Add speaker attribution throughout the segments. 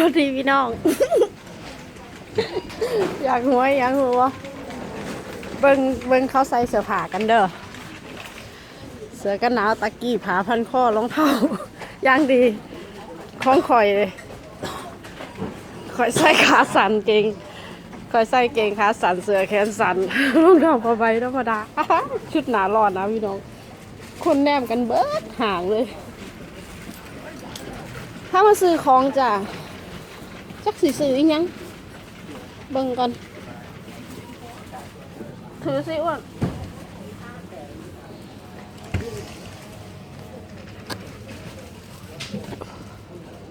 Speaker 1: วัสดีพี่น้อง อยากหัวอยากหัวเบิ่งเบิ่งเขาใส่เสื้อผ้ากันเด้อ เสื้อกันหนาวตะกี้ผาพันข้อรองเท้าย่างดีของข่อยเลยข่อยใส่ขาสั่นเก่งข่อยใส่เก่งขาสั่นเสื้อแขนสั่นรองเท้าผ้าใบธรรมดาชุดหนาร้อนนะพี่น้อง คนแนมกันเบิดห่างเลยถ้ามาซื้อของจ้ะ จักสีซื้ออีหยังเบิ่งก่อนถือสิอ้วน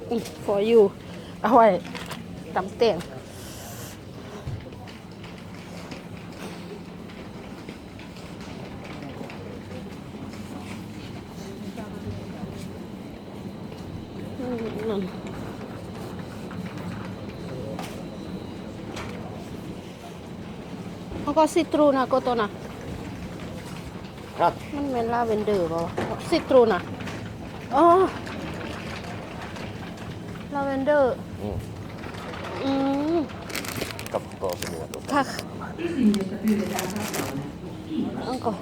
Speaker 1: อืม for you เอาไว้ตำเตียงอืมนั่น แล้วก็ซิตรูนะโกโตนะ
Speaker 2: ครับ
Speaker 1: มันเป็นลาเวนเดอร์ป่าวะซิตรูนะอ๋อลาเวนเดอร์
Speaker 2: อืม
Speaker 1: อืม
Speaker 2: Kattoo sinua tuota.
Speaker 1: ค่ะอังก็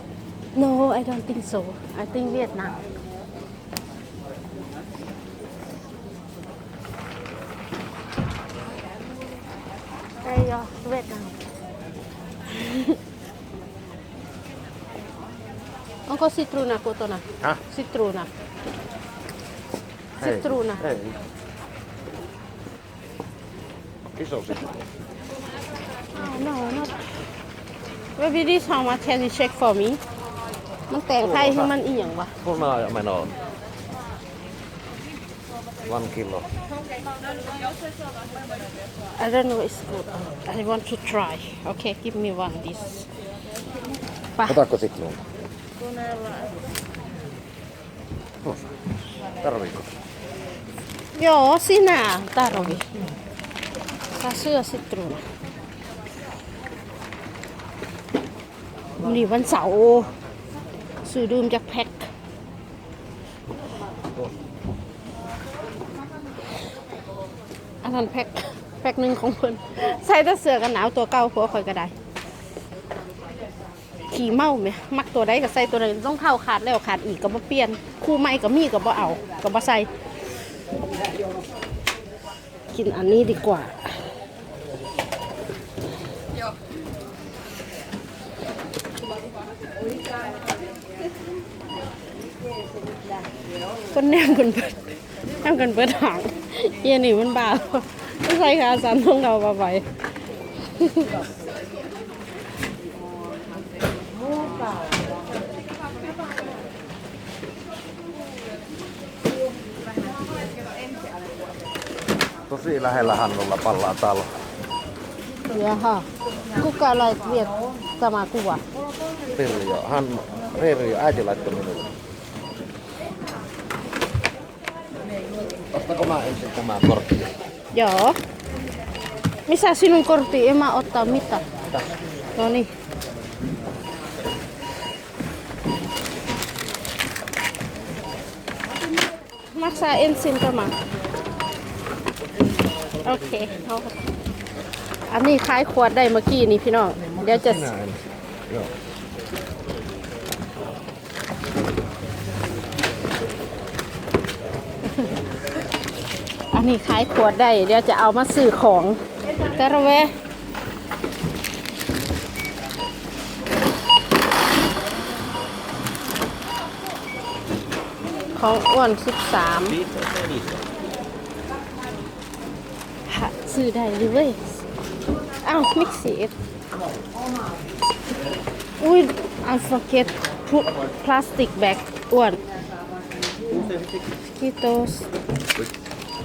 Speaker 1: no I don't think so I think เวียดนามไอ้ยอเวียดนามอังก็ซิตรูนะโกโตนะ
Speaker 2: Häh?
Speaker 1: ซิตรูนะ Sitruuna.
Speaker 2: Ei. Iso sitruuna.
Speaker 1: Oh, no, not. Maybe this how much can you check for me? มันแต่งไทยให้มันอีหยังวะ
Speaker 2: Punaa ja meno on. One kilo.
Speaker 1: I don't know it's good. I want to try. Okay, give me one this. Pa.
Speaker 2: Otatko sitruuna? Tuossa. Tarviiko?
Speaker 1: Joo, sinä tarvi. Saa syö sitruuna. วันนี้วันเสาร์ซื้อดื่มจากแพ็ค อั นนั้นแพ็คแพ็คหนึ่งของเพิ่นใส่แต่เสื้อกันหนาวตัวเก่าผัวคอยก็ได้ ขี่เมาไหมมักตัวใดก็ใส่ตัวนั้นต้องเท่าขาดแล้วขาดอีกก็บ่เปลี่ยน คู่ใหม่ก็มีก็บ่เอาก็บ่ใส่กินอันนี้ดีกว่าคนแนมกันเบิดแนมกันเบิดหาง เอียนี่มันบาไม่ใช่ขาสันต้องเราบาไป
Speaker 2: Tosi lähellä Hannulla pallaa talo.
Speaker 1: Jaha. Kuka lait viet sama kuva?
Speaker 2: Pirjo. Hannu. Pirjo. Äiti laittoi minulle. Ostako mä ensin tämä kortti?
Speaker 1: Joo. Missä sinun kortti? En mä ottaa mitään.
Speaker 2: Tässä.
Speaker 1: No niin. Maksaa ensin tämä. Okei. Okay. อันนี้คล้ายขวดได้เมื่อกี้นี่พี่น้อง เดี๋ยวจะ
Speaker 2: Minä ensin. Joo.
Speaker 1: อันนี้ขายขวดได้ เดี๋ยวจะเอามาซื้อของกระเวของอ้วนสิบสามซื้อได้เว้ยอ้าวมิกซีอุ้ยอันสเก็ตพลาสติกแบกอ้วนกิโตส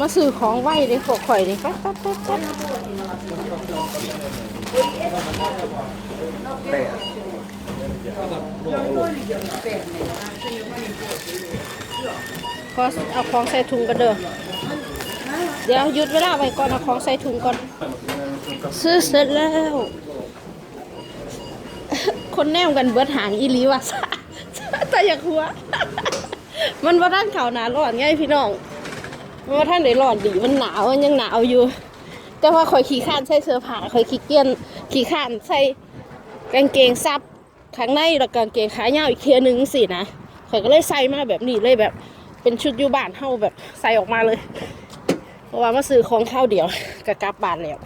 Speaker 1: มาซื้อของไหวเลยพวกข่อยนี่ปั๊บปั๊บปั๊บปั๊บ
Speaker 2: แต่
Speaker 1: ก็เอาของใส่ถุงกันเด้อเดี๋ยวหยุดเวลาไว้ก่อนเอาของใส่ถุงก่อน ซื้อเสร็จแล้ว คนแนมกันเบิดหางอีลีว่ะแต่อยากหัว มันว่าท่านเขาวหนาร้อนไงพี่น้อง มันว่าท่านได้หลอดดีมันหนาวมันยังหนาวอยู่ แต่ว่าคอยขี้ข้านใส่เสื้อผ้าคอยขี้เกียนขี้ข้านใส่กางเกงซับข้างในแล้วกางเกงขายาวอีกเทียหนึงสินะข่อยก็เลยใส่มาแบบนี้เลยแบบ เป็นชุดอยู่บ้านเฮาแบบใส่ออกมาเลย เพราะว่ามาซื้อของข้าวเดียวก็กลับบ้านแล้ว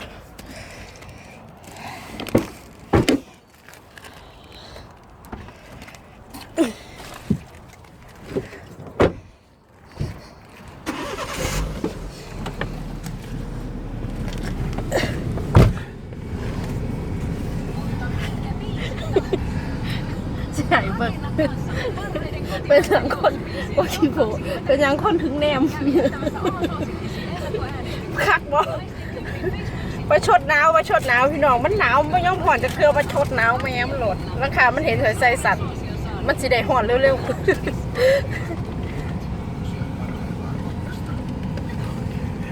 Speaker 1: ใช่เบิ่งเป็นสังคนว่าขี้โบเป็นยังคนถึงแนมคักบ่ประชดหนาวประชดหนาวพี่น้องมันหนาวไม่ยอมห่อนจะเคือประชดหนาวแม่มันหลดราคามันเห็นเฉยใส่สัตว์มันสิได้ห่อนเร็วๆ